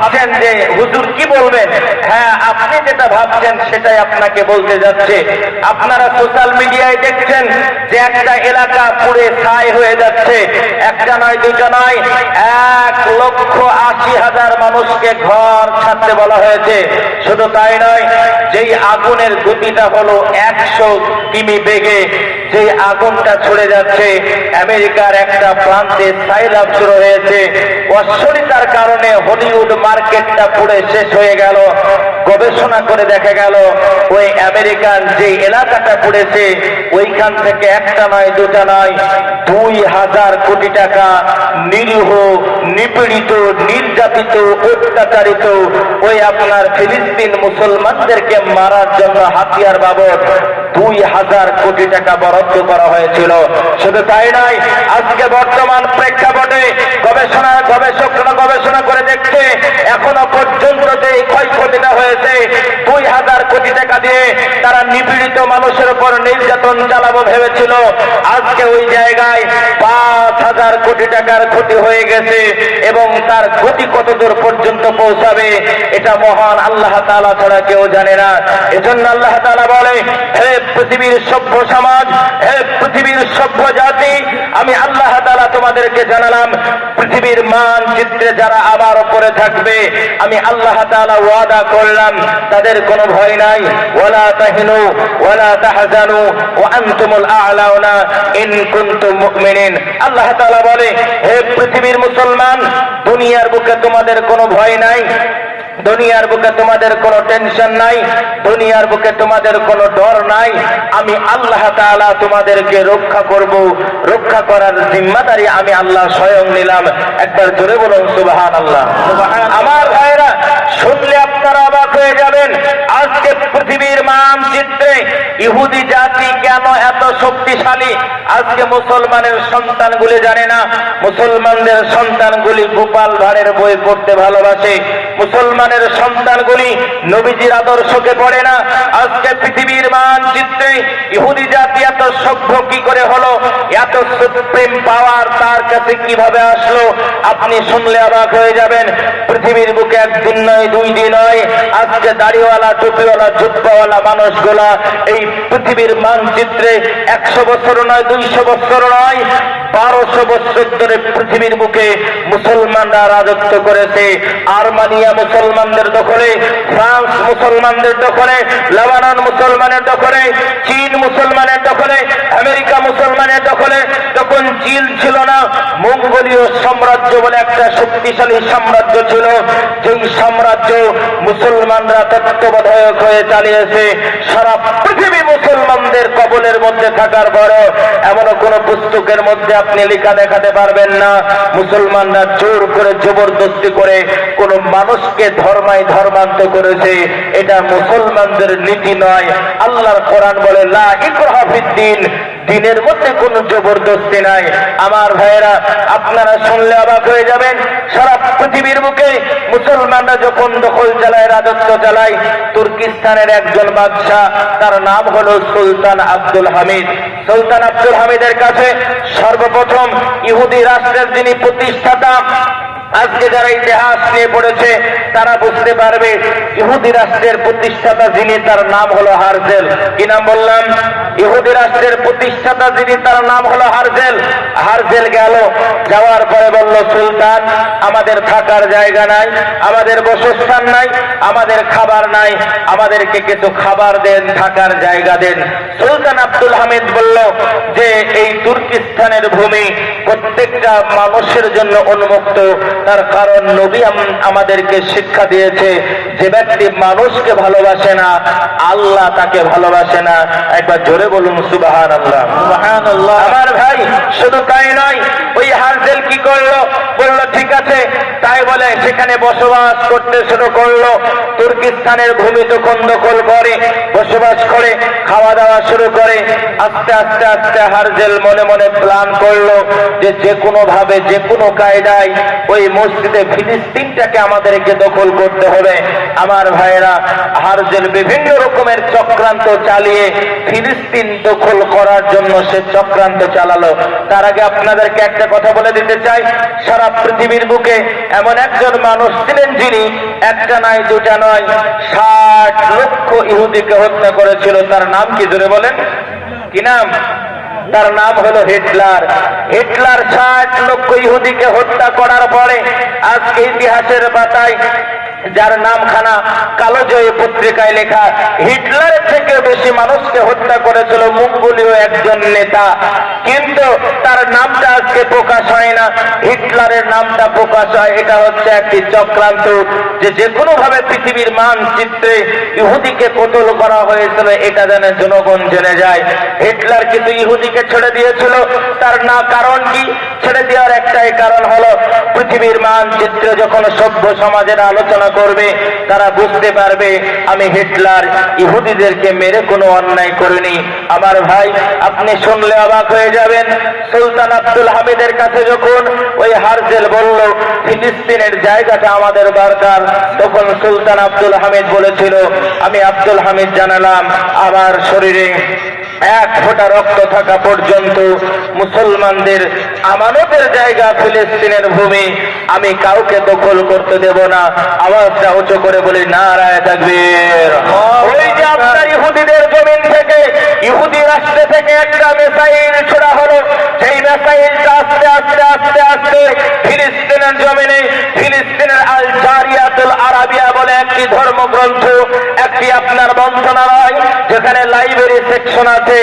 ভাবছেন যে হুজুর কি বলবেন? হ্যাঁ আপনি যেটা ভাবছেন সেটাই আপনাকে বলতে যাচ্ছে। আপনারা সোশ্যাল মিডিয়ায় দেখছেন যে একটা এলাকা পুড়ে ছাই হয়ে যাচ্ছে। একটা নয়, দুটো নয়, এক লক্ষ আশি হাজার মানুষকে ঘর ছাড়তে বলা হয়েছে। শুধু তাই নয়, যেই আগুনের গতিটা হলো একশো কিমি বেগে যে আগুনটা ছড়ে যাচ্ছে, আমেরিকার একটা প্রান্তে সাইলাভ শুরু হয়েছে। অশ্বরিতার কারণে হলিউড মার্কেটটা পুড়ে শেষ হয়ে গেল। গবেষণা করে দেখা গেল, ওই আমেরিকান যে এলাকাটা পড়েছে, ওইখান থেকে একটা নয়, দুটা নয়, দুই হাজার কোটি টাকা নিরীহ, নিপীড়িত, নির্যাতিত, অত্যাচারিত ওই আপনার ফিলিস্তিন মুসলমানদেরকে মারার জন্য হাতিয়ার বাবদ দুই হাজার কোটি টাকা বরাদ্দ করা হয়েছিল। শুধু তাই নয়, আজকে বর্তমান প্রেক্ষাপটে গবেষণা দেখছে, এখনও পর্যন্ত যে ক্ষয়ক্ষতিটা হয়েছে, দুই হাজার কোটি টাকা দিয়ে তারা নিপীড়িত মানুষের উপর নির্যাতন চালাবো ভেবেছিল। আজকে ওই জায়গায় পাঁচ হাজার কোটি টাকার ক্ষতি হয়ে গেছে এবং তার ক্ষতি কতদূর পর্যন্ত পৌঁছাবে, এটা মহান আল্লাহ তাআলা ছাড়া কেউ জানে না। এজন্য আল্লাহ তাআলা বলে, হে পৃথিবীর সভ্য সমাজ, হে পৃথিবীর সভ্য জাতি তোমাদেরকে জানালাম, পৃথিবীর মানচিত্রে যারা আমার ওপরে থাকবে, আমি আল্লাহ তাআলা ওয়াদা করলাম, তাদের কোনো ভয় নাই। ওয়ালা তাহিনু, ওয়ালা তাহজানু, ওয়া আনতুমুল আ'লাউনা, ইন কুনতুম মুমিনিন। আল্লাহ তাআলা বলে, হে পৃথিবীর মুসলমান, দুনিয়ার বুকে তোমাদের কোনো ভয় নাই। দুনিয়ার বুকে তোমাদের কোনো টেনশন নাই, দুনিয়ার বুকে তোমাদের কোনো ডর নাই। আমি আল্লাহ তাআলা তোমাদেরকে রক্ষা করব, রক্ষা করার জিম্মাদারি আমি আল্লাহ স্বয়ং নিলাম। একবার জোরে বলুন সুবাহান আল্লাহ আমার শুনলে আপনারা অবাক হয়ে যাবেন। আজকে পৃথিবীর মানচিত্রে ইহুদি জাতি কেন এত শক্তিশালী? আজকে মুসলমানের সন্তানগুলি জানে না। মুসলমানদের সন্তানগুলি গোপাল ভাড়ের বই পড়তে ভালোবাসে। মুসলমানের সন্তানগুলি নবীজির আদর্শকে পড়ে না। আজকে পৃথিবীর মানচিত্রে ইহুদি জাতি এত সভ্য কি করে হলো? এত সুপ্রিম পাওয়ার তার কাছে কীভাবে আসলো? আপনি শুনলে অবাক হয়ে যাবেন। পৃথিবীর বুকে একদিন নয়, দুই দিন নয় আজকে দাড়িওয়ালা, টুপিওয়ালা, জুব্বাওয়ালা মানুষগুলা এই পৃথিবীর মানচিত্রে একশো বছর নয়, দুইশো বছর নয়, বারোশো বছর ধরে পৃথিবীর বুকে মুসলমানরা রাজত্ব করেছে। আর্মানিয়া মুসলমানদের দখলে, ফ্রান্স মুসলমানদের দখলে, লেবানন মুসলমানের দখলে, চীন মুসলমানের দখলে, আমেরিকা মুসলমানের দখলে চিল ছিল না, মঙ্গোলীয় সাম্রাজ্য বলে একটা শক্তিশালী সাম্রাজ্য ছিল। যেই সাম্রাজ্য মুসলমানরা তত্ত্বাবধায়ক হয়ে চালিয়েছে, সারা পৃথিবী মুসলমানদের কবলের মধ্যে থাকার পরও এমনও কোন পুস্তকের মধ্যে আপনি লেখা দেখাতে পারবেন না। মুসলমানরা জোর করে জবরদস্তি করে কোন মানুষকে ধর্মায় ধর্মান্ত করেছে। এটা মুসলমানদের নীতি নয়। আল্লাহর কোরআন বলে, লা ইকরাহা ফিদ্দিন দিনের মধ্যে কোনো জবরদস্তি নাই। আমার ভাইয়েরা, আপনারা শুনলে অবাক হয়ে যাবেন, সারা পৃথিবীর বুকে মুসলমানরা যখন দখল চালায়, রাজত্ব চালায়, তুর্কিস্তানের একজন বাদশাহ, তার নাম হলো সুলতান আব্দুল হামিদ। সুলতান আব্দুল হামিদের কাছে সর্বপ্রথম ইহুদি রাষ্ট্রের যিনি প্রতিষ্ঠাতা আজকে যারা ইতিহাস নিয়ে পড়েছে, তারা বুঝতে পারবে ইহুদি রাষ্ট্রের প্রতিষ্ঠাতা যিনি, তার নাম হলো হারজেল। কি নাম বললাম? ইহুদি রাষ্ট্রের প্রতিষ্ঠাতা যিনি, তার নাম হলো হারজেল। হারজেল গেল, যাওয়ার পরে বলল, সুলতান, আমাদের থাকার জায়গা নাই, আমাদের বসস্থান নাই, আমাদের খাবার নাই, আমাদেরকে কিছু খাবার দেন, থাকার জায়গা দেন। সুলতান আব্দুল হামিদ বলল, যে এই তুর্কিস্তানের ভূমি প্রত্যেকটা মানুষের জন্য উন্মুক্ত তার কারণ নবী আমাদেরকে শিক্ষা দিয়েছে যে ব্যক্তি মানুষকে ভালোবাসে না আল্লাহ তাকে ভালোবাসে না। একবার জোরে বলুন সুবাহান আল্লাহ আমার ভাই শুধু তাই নয় ওই হারজেল কি করল? বলল ঠিক আছে। তাই বলে সেখানে বসবাস করতে শুরু করল। তুর্কিস্তানের ভূমি তখন দখল করে বসবাস করে খাওয়া দাওয়া শুরু করে। আস্তে আস্তে আস্তে হারজেল মনে মনে প্ল্যান করল যে যে কোনো ভাবে যে কোনো কায়দায় ওই মসজিদে ফিলিস্তিনটাকে আমাদেরকে দখল করতে হবে। আমার ভাইয়েরা হারজেল বিভিন্ন রকমের চক্রান্ত চালিয়ে ফিলিস্তিন দখল করার জন্য সে চক্রান্ত চালালো। তার আগে আপনাদেরকে একটা কথা বলে দিতে চাই। সারা পৃথিবীর বুকে এমন একজন মানুষ ছিলেন যিনি একটা নয়, দুটা নয়, ষাট লক্ষ ইহুদিকে হত্যা করেছিল। তার নাম কি জোরে বলেন? কি নাম? তার নাম হলো হিটলার। হিটলার ষাট লক্ষ ইহুদিকে হত্যা করার পরে আজকে ইতিহাসের পাতায় যার নামখানা কালো জয়ী পত্রিকায় লেখা হিটলারের থেকে বেশি মানুষকে হত্যা করেছিল মঙ্গোলীয় একজন নেতা। কিন্তু তার নামটা আজকে প্রকাশ হয় না। হিটলারের নামটা প্রকাশ হয়, এটা হচ্ছে একটি চক্রান্ত যে যে কোনো ভাবে পৃথিবীর মানচিত্রে ইহুদিকে কতল করা হয়েছিল, এটা যেন জনগণ জেনে যায়। হিটলার কিন্তু ইহুদিকে ছেড়ে দিয়েছিল। তার না কারণ কি? ছেড়ে দেওয়ার একটাই কারণ হলো, পৃথিবীর মানচিত্রে যখন সভ্য সমাজের আলোচনা করবে, তারা বুঝতে পারবে, আমি হিটলার, ইহুদিদেরকে মেরে কোনো অন্যায় করিনি। আমার ভাই, আপনি শুনলে অবাক হয়ে যাবেন, সুলতান আব্দুল হামিদের কাছে যখন ওই হারজেল বলল, ফিলিস্তিনের জায়গাটা আমাদের দরকার, তখন সুলতান আব্দুল হামিদ বলেছিল, আমি আব্দুল হামিদ জানালাম, আমার শরীরে এক ফোঁটা রক্ত থাকা পর্যন্ত মুসলমানদের আমানতের জায়গা ফিলিস্তিনের ভূমি আমি কাউকে দখল করতে দেব না। আওয়াজটা উঁচু করে বলি নারায় থাকবে ওই যে আপনার ইহুদিদের জমিন থেকে ইহুদি রাষ্ট্র থেকে একটা মেসাইল ছোড়া হলো। সেই মেসাইলটা আস্তে আস্তে আস্তে আস্তে ফিলিস্তিনের জমিনে ফিলিস্তিনের আল একটি ধর্মগ্রন্থ একটি আপনার মন্ত্রণালয়, যেখানে লাইব্রেরি সেকশন আছে।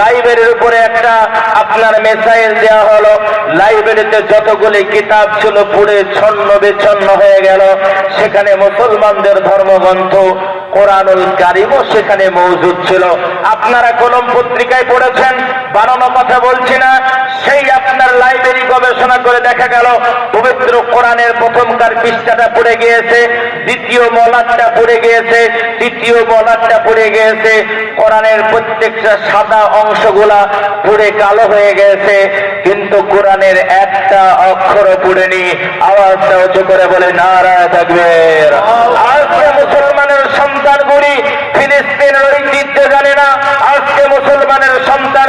লাইব্রেরির উপরে একটা আপনার মেসাইল দেওয়া হলো। লাইব্রেরিতে যতগুলি কিতাব ছিল পুড়ে ছন্ন বিচ্ছন্ন হয়ে গেল। সেখানে মুসলমানদের ধর্মগ্রন্থ কোরআনুল কারিমও সেখানে মজুদ ছিল। আপনারা কলম পত্রিকায় পড়েছেন, বানানো কথা বলছি না, সেই আপনার লাইব্রেরি গবেষণা করে দেখা গেল, পবিত্র কোরআনের প্রথমকার পৃষ্ঠাটা পড়ে গিয়েছে, দ্বিতীয় মলাটটা পড়ে গিয়েছে, তৃতীয় মলাটটা পড়ে গিয়েছে, কোরআনের প্রত্যেকটা সাদা অংশগুলা পুড়ে কালো হয়ে গেছে, কিন্তু কোরআনের একটা অক্ষরও পুড়েনি, আওয়াজটা উঁচু করে বলে, নারায় থাকবে আজকে মুসলমানের সন্তানগুলি ফিলিস্তিনের ঐতিহ্য জানে না আজকে মুসলমানের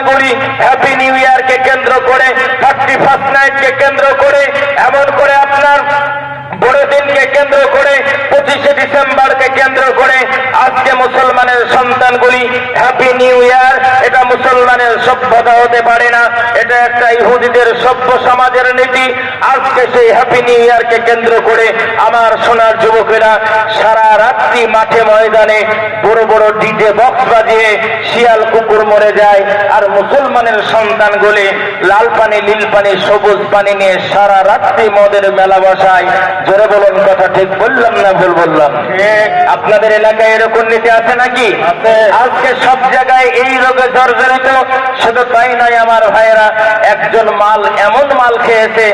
সন্তানগুলি হ্যাপি নিউ ইয়ারকে কেন্দ্র করে থার্টি ফার্স্ট নাইটকে কেন্দ্র করে, এমন করে আপনার বড়দিনকে কেন্দ্র করে পঁচিশে ডিসেম্বরকে কেন্দ্র করে আজকে মুসলমানের সন্তানগুলি হ্যাপি নিউ ইয়ার এটা মুসলমানের সভ্যতা হতে পারে না। এটা একটা ইহুদিদের সভ্য সমাজের নীতি। আজকে সেই হ্যাপি নিউ ইয়ারকে কেন্দ্র করে আমার সোনার যুবকেরা সারা রাত্রি মাঠে ময়দানে বড় বড় ডিজে বক্স বাজিয়ে শিয়াল কুকুর মরে যায় আর মুসলমানের সন্তানগুলি লাল পানি, নীল পানি, সবুজ পানি নিয়ে সারা রাত্রি মদের মেলা বসায়। জোরে বলুন কথা ঠিক বললাম না ভুল বললাম? আপনাদের এলাকায় এরকম নীতি আছে নাকি? আজকে সব জায়গায় এই রোগে জর্জরিত শুধু তাই নয় আমার ভাইয়েরা একজন মাল এমন মাল খেয়েছে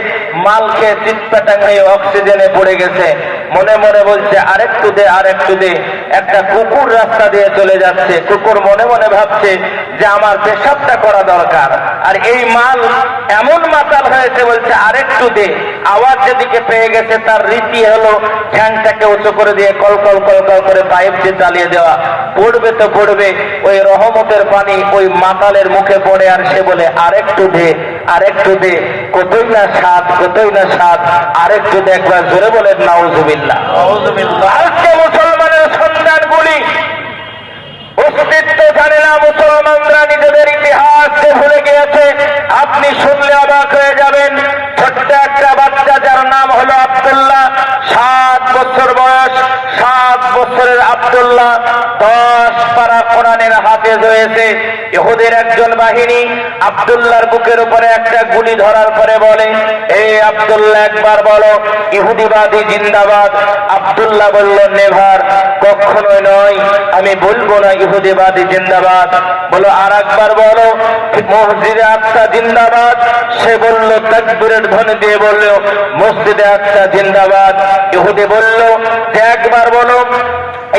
মাল খেয়ে চিৎপাটাং হয়ে অক্সিজেনে পড়ে গেছে। মনে মনে বলছে আরেকটু দে আরেকটু দে। একটা কুকুর রাস্তা দিয়ে চলে যাচ্ছে। কুকুর মনে মনে ভাবছে যে আমার পেশাবটা করা দরকার। আর এই মাল এমন মাতাল হয়েছে বলছে আরেকটু দে। আওয়াজ যেদিকে পেয়ে গেছে তার রীতি হলো ঠ্যাংটাকে উঁচু করে দিয়ে কল কল কল কল করে পাইপ দিয়ে চালিয়ে দেওয়া। পড়বে তো পড়বে ওই রহমতের পানি ওই মাতালের মুখে পড়ে আর সে বলে আরেকটু দে আরেকটু দে কতই না স্বাদ কতই না স্বাদ আরেকটু দে একবার জোরে বলেন নাউজুবিল্লাহ। আজকে মুসলমানের সন্তানগুলি অস্তিত্ব জানে না মুসলমানরা নিজেদের ইতিহাসকে ভুলে গিয়েছে। আপনি শুনলে অবাক হয়ে যাবেন, ছোট্ট একটা বাচ্চা যার নাম হলো আবদুল্লাহ, সাত বছর বয়স। বছরের আব্দুল্লাহ দশ পারা কোরআনের হাতে রয়েছে। ইহুদের একজন বাহিনী আব্দুল্লাহর বুকের উপরে একটা গুলি ধরার পরে বলে এই আব্দুল্লাহ, একবার বলো, ইহুদিবাদী জিন্দাবাদ? আব্দুল্লাহ বলল, নেভার, কখনোই নয়, আমি বলব না ইহুদিবাদী জিন্দাবাদ। বলো আর একবার বলো, মসজিদে আত্মা জিন্দাবাদ? সে বলল, তাকবীরের ধ্বনি দিয়ে বলল, মসজিদে আত্মা জিন্দাবাদ। ইহুদি বলল একবার বলো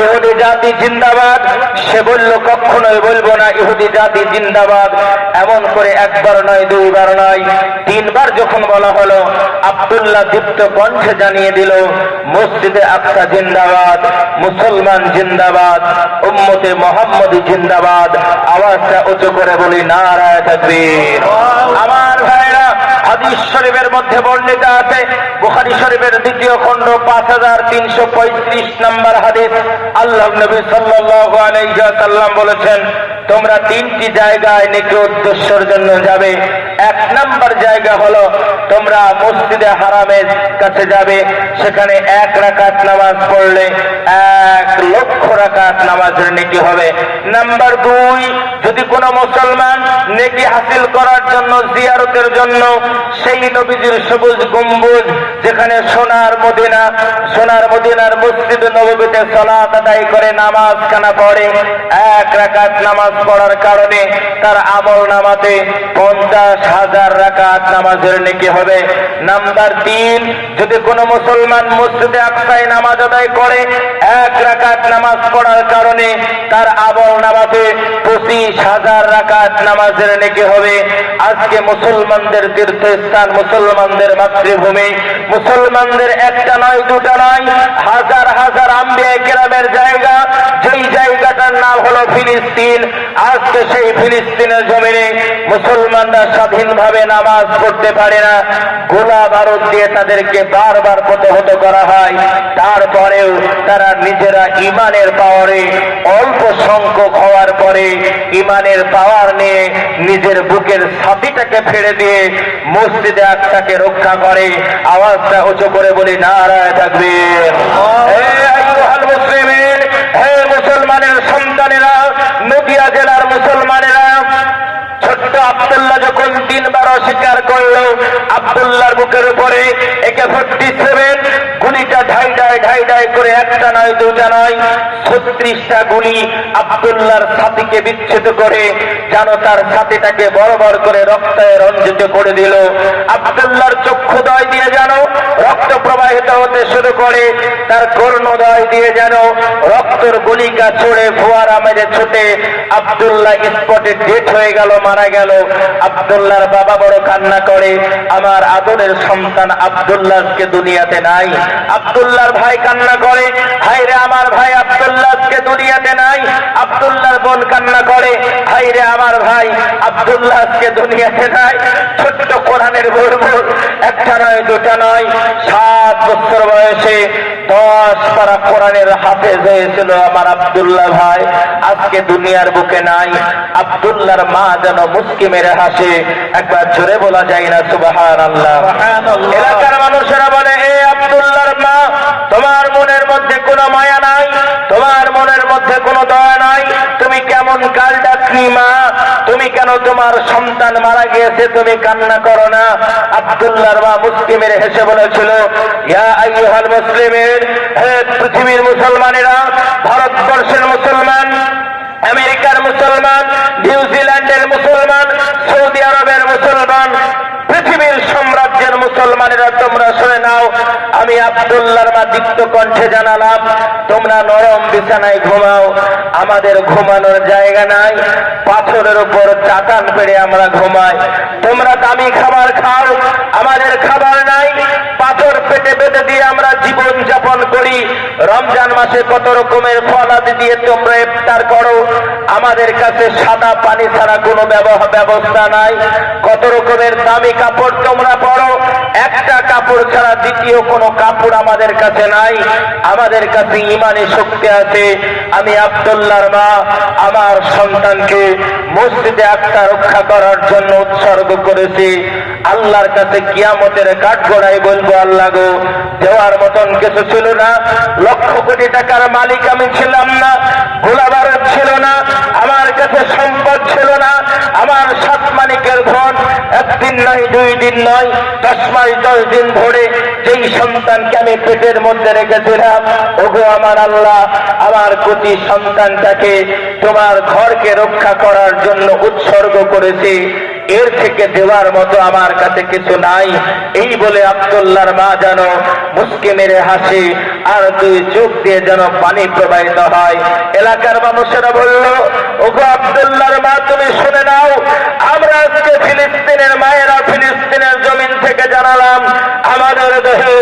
ইহুদি জাতি জিন্দাবাদ। সে বলল কখনোই বলব না, ইহুদি জাতি জিন্দাবাদ। এমন করে একবার নয়, দুইবার নয়। তিনবার যখন বলা হলো, আব্দুল্লাহ দীপ্ত কণ্ঠে জানিয়ে দিল, মসজিদে আকসা জিন্দাবাদ, মুসলমান জিন্দাবাদ, উম্মতে মোহাম্মদ জিন্দাবাদ। আওয়াজটা উঁচু করে বলি, নারায় থাকবীর আমার ভাইরা হাদিস শরীফের মধ্যে বর্ণিত আছে, বুখারী শরীফের দ্বিতীয় খণ্ড, পাঁচ হাজার তিনশো পঁয়ত্রিশ নম্বর হাদিস। আল্লাহ নবী সাল্লাল্লাহু আলাইহি সাল্লাম বলেছেন, তোমরা তিনটি জায়গায় নেকি উদ্দেশ্যের জন্য যাবে। এক নাম্বার জায়গা হলো, তোমরা মসজিদে হারামের কাছে যাবে। সেখানে এক রাকাত নামাজ পড়লে এক লক্ষ রাকাত নামাজের নেকি হবে। নাম্বার দুই, যদি কোনো মুসলমান নেকি হাসিল করার জন্য, জিয়ারতের জন্য সেই নবীজির সবুজ গম্বুজ যেখানে সোনার মদিনা, সোনার মদিনার মসজিদ নবীতে সলাত আদায় করে নামাজ খানা পড়ে, এক রাকাত নামাজ পড়ার কারণে তার আমল নামাতে পঞ্চাশ হাজার রাকাত নামাজের নেকি হবে। নাম্বার তিন, যদি কোনো মুসলমান মসজিদে আকসায় নামাজ আদায় করে, এক রাকাত নামাজ পড়ার কারণে তার আমল নামাতে পঁচিশ হাজার রাকাত নামাজের নেকি হবে। আজকে মুসলমানদের তীর্থস্থান মুসলমানদের মাতৃভূমি। মুসলমানদের একটা নয়, দুটা নয়, হাজার হাজার আম্বিয়া গ্রামের জায়গা। যেই জায়গাটার নাম হলো ফিলিস্তিন। আজকে সেই ফিলিস্তিনের জমিনে মুসলমানরা স্বাধীনভাবে নামাজ পড়তে পারে না। গোলা বারুদ দিয়ে তাদেরকে বারবার প্রতিহত করা হয়। তারপরেও তারা নিজেরা ইমানের পাওয়ারে অল্প সংখ্যক হওয়ার পরে ইমানের পাওয়ার নিয়ে নিজের বুকের ছাতিটাকে ফেড়ে দিয়ে মসজিদে আত্মাকে রক্ষা করে। আওয়াজটা উঁচু করে বলি নারায় থাকবে আব্দুল্লাহ যখন তিনবার অস্বীকার করল। আব্দুল্লাহর বুকের উপরে একে ফোর্টি সেভেন। গুলিটা ঢাই ঢাই ঢাই ঢাই করে একটা নয়, দুটা নয়। ছত্রিশটা গুলি আব্দুল্লাহর ছাতিকে বিচ্ছেদ করে, যেন তার ছাতিটাকে বড় বড় করে রক্তে রঞ্জিত করে দিল। আব্দুল্লাহর চক্ষুদয় দিয়ে যেন রক্ত প্রবাহিত হতে শুরু করে, তার কর্ণদয় দিয়ে যেন রক্তর গুলিকা ছড়ে ফোয়ারা মেরে ছুটে আব্দুল্লাহ স্পটে ডেট হয়ে গেল, মারা গেল। আব্দুল্লাহর বাবা বড় কান্না করে। আমার আদরের সন্তান আব্দুল্লাহকে দুনিয়াতে নাই। আব্দুল্লাহর ভাই কান্না করে। হাই রে আমার ভাই আব্দুল্লাহকে দুনিয়াতে নাই। আব্দুল্লাহর বোন কান্না করে। হাই রে আমার ভাই আব্দুল্লাহকে দুনিয়াতে নাই। ছোট্ট কোরআনের ভোর একটা নয়, দুটা নয়। সাত বছর বয়সে দশ পারা কোরআনের হাফেজ হয়েছিল আমার আব্দুল্লাহ ভাই। আজকে দুনিয়ার বুকে নাই। আব্দুল্লাহর মা যেন মুস্কি মেরে হাসে একবার জোরে বলা যায় না সুবাহান আল্লাহ এলাকার মানুষেরা বলে এ আব্দুল্লাহর মা তোমার মনের মধ্যে কোনো মায়া নাই তোমার মনের মধ্যে কোনো দয়া নাই তুমি কেমন কাল ডাকনি মা তুমি কেন তোমার সন্তান মারা গিয়েছে তুমি কান্না করো না। আব্দুল্লাহর মা মুসলিমের হেসে বলেছিল ইয়া আইয়ুহাল মুসলিমের হে পৃথিবীর মুসলমানেরা ভারতবর্ষের মুসলমান আমেরিকার মুসলমান নিউজিল্যান্ডের মুসলমান সৌদি আরবের মুসলমান পৃথিবীর সাম্রাজ্যের মুসলমানেরা তোমরা শুনে নাও, আমি আব্দুল্লাহর মা দীপ্ত কণ্ঠে জানালাম, তোমরা নরম বিছানায় ঘুমাও, আমাদের ঘুমানোর জায়গা নাই, পাথরের উপর চাটান পেড়ে আমরা ঘুমাই। তোমরা দামি খাবার খাও, আমাদের খাবার নাই, পাথর পেটে বেঁধে দিয়ে আমরা জীবন যাপন করি। রমজান মাসে কত রকমের ফল ফলাদি দিয়ে তোমরা ইফতার করো, আমাদের কাছে সাদা পানি ছাড়া কোনো ব্যবস্থা নাই। কত রকমের দামি কাপড় তোমরা পরো একটা কাপড় ছাড়া দ্বিতীয় কোনো কাপড় আমাদের কাছে নাই। আমাদের কাছে ইমানে শক্তি আছে। আমি আব্দুল্লাহর মা, আমার সন্তানকে মসজিদে আত্মা রক্ষা করার জন্য উৎসর্গ করেছি। আল্লাহর কাছে কিয়ামতের কাঠ গড়াই বলব, আল্লাহ গো, দেওয়ার মতন কিছু ছিল না। লক্ষ কোটি টাকার মালিক আমি ছিলাম না গোলাবার ছিল না। আমার কাছে সম্পদ ছিল না আমার সাত মানিকের ধন একদিন নয়, দুই দিন নয়, দশ মাস, দশ দিন ধরে যেই সন্তানকে আমি পেটের মধ্যে রেখেছিলাম, ওগো আমার আল্লাহ, আমার প্রতি সন্তানটাকে তোমার ঘরকে রক্ষা করার জন্য উৎসর্গ করেছি। এর থেকে দেওয়ার মতো আমার কাছে কিছু নাই। এই বলে আব্দুল্লাহর মা যেন মুসকে মেরে হাসি আর দুই চোখ দিয়ে যেন পানি প্রবাহিত হয়। এলাকার মানুষেরা বলল, ওগো আব্দুল্লাহর মা, তুমি শুনে নাও, আমরা আজকে ফিলিস্তিনের মায়েরা ফিলিস্তিনের জমিন থেকে জানালাম, আমাদের দেহে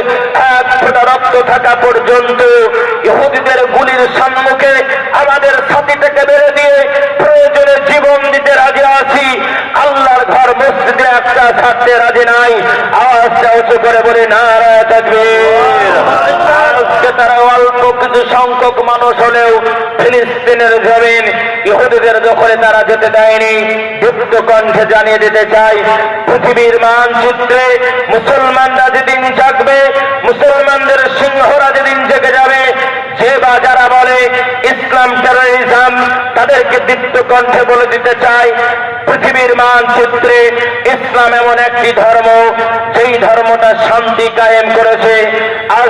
এক ফোঁটা রক্ত থাকা পর্যন্ত ইহুদিদের গুলির সম্মুখে আমাদের ছাতিটাকে বেড়ে দিয়ে প্রয়োজনে জীবন দিতে রাজি আছি। আল্লাহর ঘর মসজিদে একটা ছাড়তে রাজি নাই। আওয়াজটা উঁচু করে বলে, নারায় আজকে তারা অল্প কিছু সংখ্যক মানুষ হলেও ফিলিস্তিনের জমিন ইহুদিদের দখলে তারা যেতে দেয়নি। যুক্ত কণ্ঠে জানিয়ে দিতে চাই, পৃথিবীর মানচিত্রে মুসলমানরা যেদিন জাগবে, মুসলমানদের সিংহরা যেদিন জেগে যাবে যে বা যারা বলে ইসলাম টেরোরিজম তাদেরকে দীপ্ত কণ্ঠে বলে দিতে চাই। পৃথিবীর মানচিত্রে ইসলাম এমন একটি ধর্ম, যেই ধর্মটা শান্তি কায়েম করেছে। আর